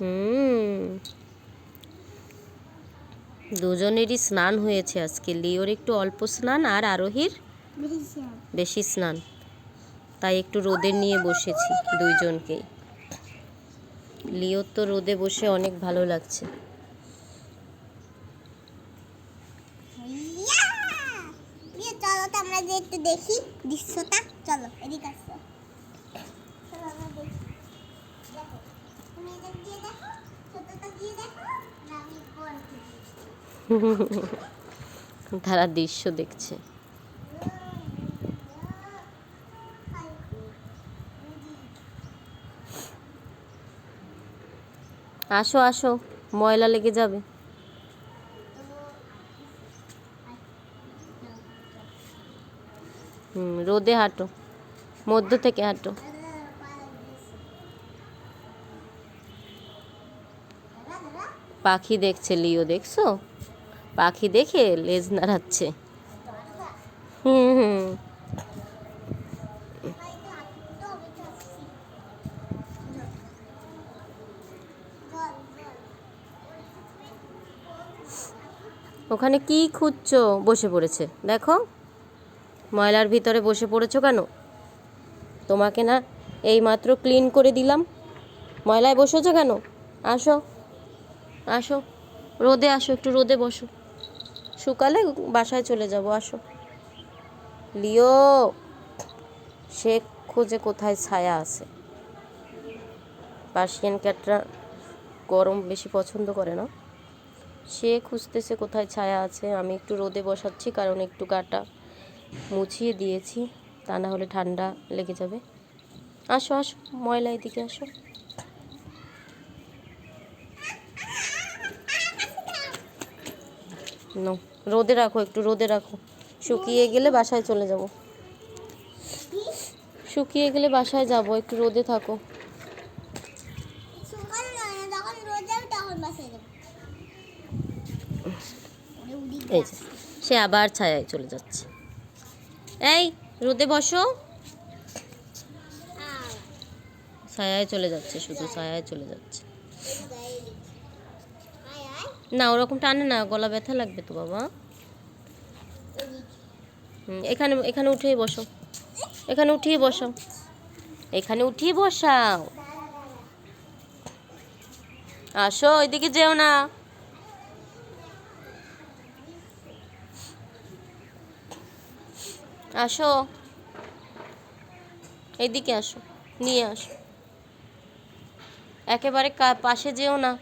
হুম। দুজনেরই স্নান হয়েছে আজকে। লিওর একটু অল্প স্নান আর আরোহীর বেশি স্নান। তাই একটু রোদে নিয়ে বসেছি দুইজনকেই। লিওর তো রোদে বসে অনেক ভালো লাগছে। চলো তো আমরা একটু দেখি দৃশ্যটা। চলো এদিকে আসো চলো আমরা দেখি দেখো তুমি এটা দিয়ে দেখো ছোটটা দিয়ে দেখো আর আমি বড় তারা দৃশ্য দেখছে। আসো আসো ময়লা লেগে যাবে। রোদে হাঁটো মধ্য থেকে হাঁটো। পাখি দেখছে, লিও দেখছ? পাখি দেখে লেজ নাড়াচ্ছে। হুম হুম। ওখানে কি খুঁজছো? বসে পড়েছে। দেখো, ময়লার ভিতরে বসে পড়েছো কেন? তোমাকে না এই মাত্র ক্লিন করে দিলাম। ময়লায় বসেছো কেন? আসো। আসো। রোদে আসো, একটু রোদে বসো। শুকালে বাসায় চলে যাব, আসো। লিও, সে খোঁজে কোথায় ছায়া আছে। পার্সিয়ান ক্যাটরা গরম বেশি পছন্দ করে না। সে খুঁজতেছে কোথায় ছায়া আছে। আমি একটু রোদে বসাচ্ছি, কারণ একটু গাটা মুছিয়ে দিয়েছি। তা না হলে ঠান্ডা লেগে যাবে। আসো আসো, ময়লা এদিকে আসো। নো, রোদে রাখো, একটু রোদে রাখো। শুকিয়ে গেলে বাসায় চলে যাব। শুকিয়ে গেলে বাসায় যাব, একটু রোদে থাকো। সে আবার ছায়ায় চলে যাচ্ছে। এই, রোদে বসো। ছায়ায় চলে যাচ্ছে, শুধু ছায়ায় চলে যাচ্ছে। না, ওরকম টানে না, গলা ব্যথা লাগবে তো বাবা। এখানে এখানে উঠেই বসো। এখানে উঠিয়ে বসাও। এখানে উঠিয়ে বসাও। আসো, ওইদিকে যেও না। আসো। এইদিকে আসো, নিয়ে আসো। একেবারে পাশে যেও না।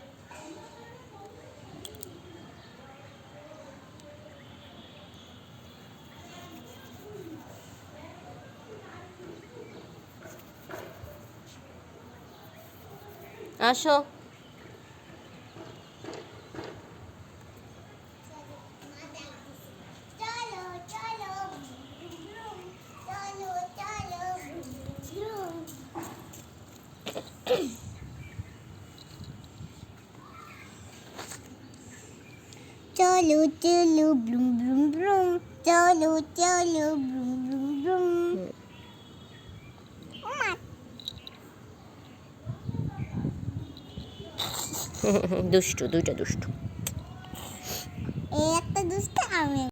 আসো চলো চলো ব্রুম, চলো চলো ব্রুম। চলো চলো দুষ্টু দুইটা দুষ্টু। একটা দুষ্ট আমি